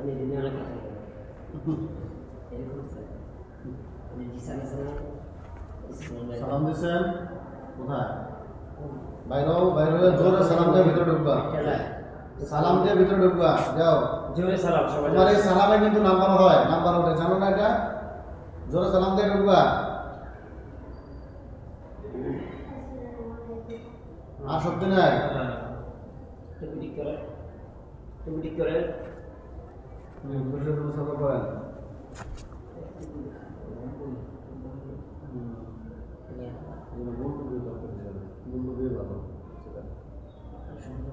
আমি দিনে অনেক কথা। এরকম স্যার। আমি ইসলামের সালাম দিছেন? কোথায়? বাইরে বাইরে জোরে সালাম দিয়ে ভিতরে ঢুকবা। সালাম দিয়ে ভিতরে ঢুকবা যাও। জোরে সালাম সবাই তোমার এই সালামে কিন্তু নাম্বার হয় নাম্বার ওঠে জানো না এটা? জোরে সালাম দিয়ে ঢুকবা। আর শক্তি নাই? টুপি ঠিক করে। টুপি ঠিক করে। হুম, বসে তুমি সালাম করেন বন্ধু দিয়ে ভালো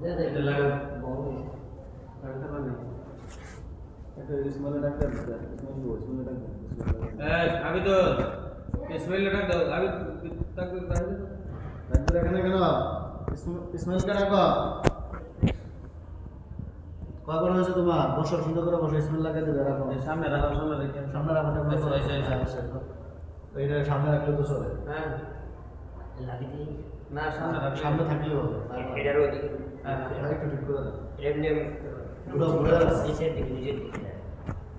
দে দে এটা লাগা। বড় একটা কখন হয়েছে তোমার? বসো সুন্দর করে বসো লাগিয়ে দেবে রাখো। সামনে রাখো সামনে রেখে। সামনে রাখো টেবিলে আচ্ছা। আচ্ছা, আচ্ছা। হ্যাঁ, সামনে রাখলে তো চলে। হ্যাঁ। লাগি না সামনে রাখো সামনে থাকলেও হবে। এটার ওইদিকে হ্যাঁ আর একটু ঠিক করে দাও। এমনি পুরো। নিচের দিকে দিকে।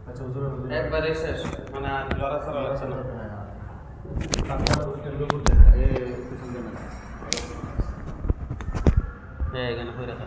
আচ্ছা। একবারে শেষ। মানে লড়াচড়া হচ্ছে না। হ্যাঁ, হ্যাঁ। না। হ্যাঁ এখানে হয়ে রাখা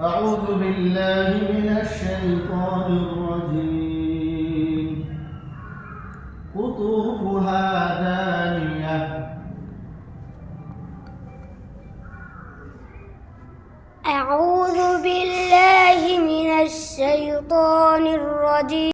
أعوذ بالله من الشيطان الرجيم. قطوفها دانية. أعوذ بالله من الشيطان الرجيم.